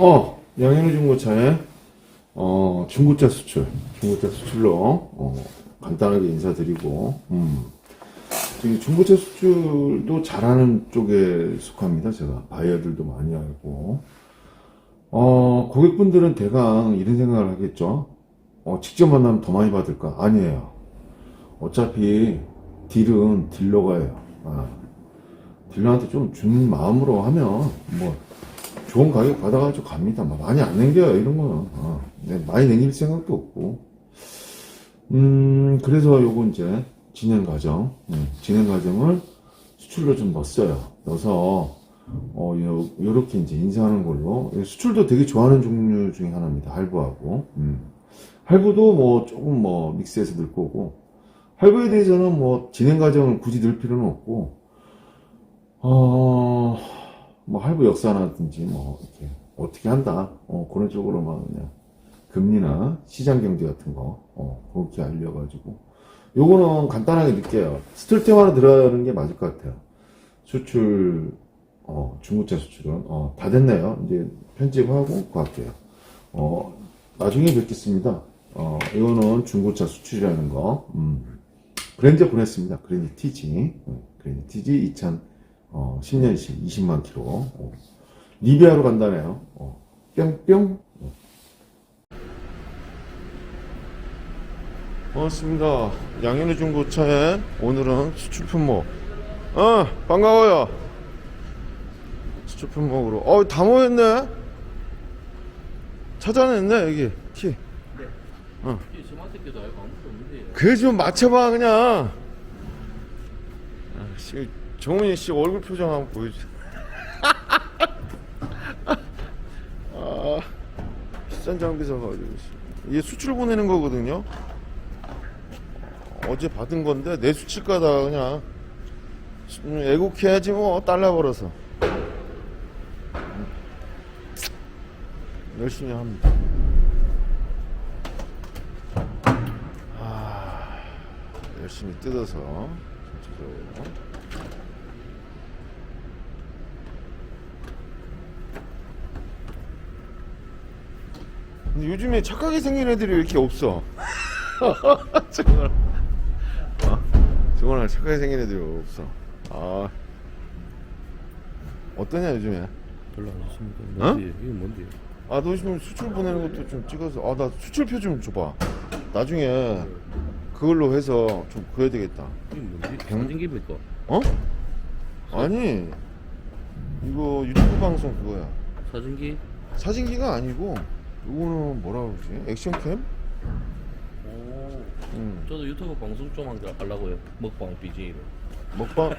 어, 양현우 중고차에, 어, 중고차 수출, 중고차 수출로, 어, 간단하게 인사드리고, 음. 저기 중고차 수출도 잘하는 쪽에 속합니다, 제가. 바이어들도 많이 알고. 어, 고객분들은 대강 이런 생각을 하겠죠. 어, 직접 만나면 더 많이 받을까? 아니에요. 어차피 딜은 딜러가 해요. 아, 딜러한테 좀준 마음으로 하면, 뭐, 좋은 가격 받아가지고 갑니다. 막 많이 안 남겨요, 이런 거는. 어, 네, 많이 남길 생각도 없고. 음, 그래서 요거 이제 진행 과정, 음, 진행 과정을 수출로 좀 넣었어요. 넣어서, 어, 요, 요렇게 이제 인쇄하는 걸로. 수출도 되게 좋아하는 종류 중에 하나입니다. 할부하고. 음. 할부도 뭐 조금 뭐 믹스해서 넣을 거고. 할부에 대해서는 뭐 진행 과정을 굳이 넣을 필요는 없고, 어, 뭐 할부 역사라든지 뭐 이렇게 어떻게 한다. 어 그런 쪽으로만 그냥 금리나 시장 경제 같은 거 어, 그렇게 알려가지고. 요거는 간단하게 넣을게요. 스툴테마로 들어가는 게 맞을 것 같아요. 수출 어 중고차 수출은 어 다 됐네요. 이제 편집하고 갈게요. 어 나중에 뵙겠습니다. 어 이거는 중고차 수출이라는 거. 음. 그랜저 보냈습니다. 그랜저 TG 음, 그랜저 TG 2000 어, 10년씩 20만 킬로. 어. 리비아로 간다네요. 어. 뿅뿅. 어. 반갑습니다. 양현우 중고차에 오늘은 수출 품목. 어, 반가워요. 수출 품목으로. 어, 다 모였네. 찾아냈네, 여기. 티. 이게 스마트키도 알고 아무것도 없는데 그래 좀 맞춰봐 그냥 아, 씨, 정훈이 씨 얼굴 표정 한번 보여줘 아 비싼 장비 사가지고 씨. 이게 수출 보내는 거거든요. 어제 받은 건데 내 수치가다 그냥. 수- 음, 애국해야지 뭐 달러 벌어서. 음. 열심히 합니다. 열심히 뜯어서 전체적으로 근데 요즘에 착하게 생긴 애들이 왜 이렇게 없어 정말 어? 정말 착하게 생긴 애들이 없어 아 어떠냐 요즘에 별로 안 좋습니다. 어? 뭔데? 이게 뭔데? 아너 지금 수출 보내는 것도 좀 찍어서 아 나 수출표 좀 줘봐 나중에 그걸로 해서 좀 그래야 되겠다 이게 뭔데? 병- 사진 기입니까? 어? 아니 이거 유튜브 방송 그거야 사진기? 사진기가 아니고 이거는 뭐라 그러지 액션캠? 오. 응. 저도 유튜브 방송 좀 한- 하려고요. 먹방 BJ로. 먹방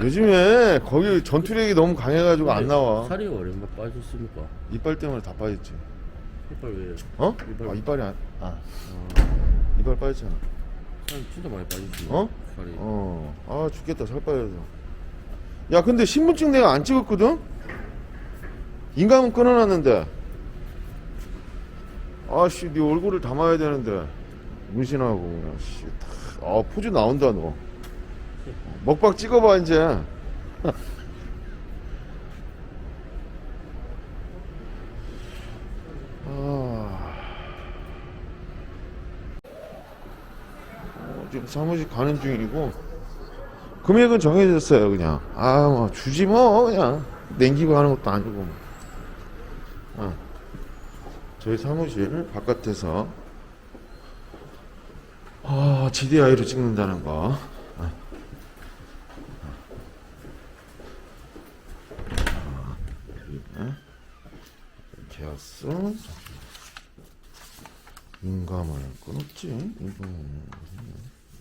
요즘에 거기 전투력이 너무 강해가지고 안 나와 살이 얼마 빠졌습니까? 이빨 때문에 다 빠졌지 이빨 왜? 어? 이빨. 아 이빨이 안.. 아 이빨 빠졌잖아 살 진짜 많이 빠졌지. 어? 살이. 어, 아 죽겠다 살 빠져서. 야, 근데 신분증 내가 안 찍었거든. 인감은 끊어놨는데. 아씨, 네 얼굴을 담아야 되는데 문신하고 그냥 씨, 다, 아 포즈 나온다 너. 먹방 찍어봐 이제. 아. 어, 지금 사무실 가는 중이고 금액은 정해졌어요 그냥 아뭐 주지 뭐 그냥 냉기고 하는 것도 아니고 뭐. 어. 저희 사무실 바깥에서 아 GDI로 찍는다는 거 어. 아, 그리고 계약서 인감을 끊었지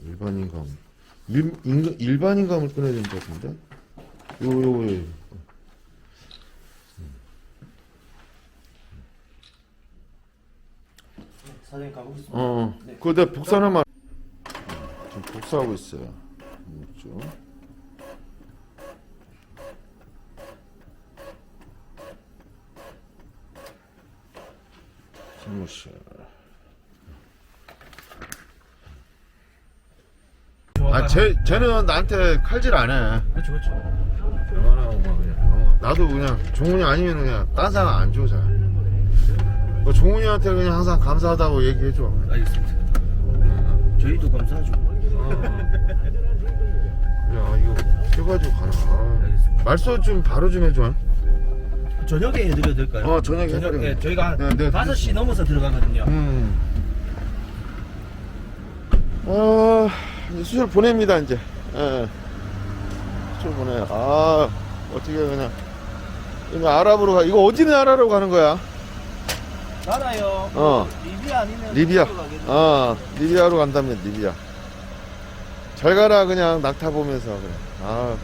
일반 인감 일반 인감을 끊어야 되는 것 같은데 요 요, 요. 사장님 가보겠습니다. 어 그거 내가 복사하나만 지금 복사하고 있어요 이쪽 사무실 아, 쟤, 쟤는 나한테 칼질 안 해. 그렇죠, 그렇죠. 그냥, 어, 나도 그냥 종훈이 아니면 그냥 딴 사람 안 줘, 잘. 너 종훈이한테 그냥 항상 감사하다고 얘기해줘. 알겠습니다. 저희도 감사하죠. 야, 이거 해가지고 가라. 알겠습니다. 말소 좀 바로 좀 해줘. 저녁에 해드려도 될까요? 어, 저녁에 저녁, 해드려요. 예, 저희가 한 네, 네. 5시 넘어서 들어가거든요. 음. 아, 이제 수술 보냅니다, 이제. 예. 수술 보내요. 아, 어떻게 그냥. 이거 아랍으로 가. 이거 어디 나라로 가는 거야? 나라요. 어. 리비아 아니면 리비아. 아, 리비아로 간다면 리비아. 잘 가라, 그냥 낙타 보면서. 그래. 아.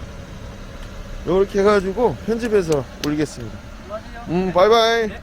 요렇게 해가지고 편집해서 올리겠습니다. 음, 바이바이. 네.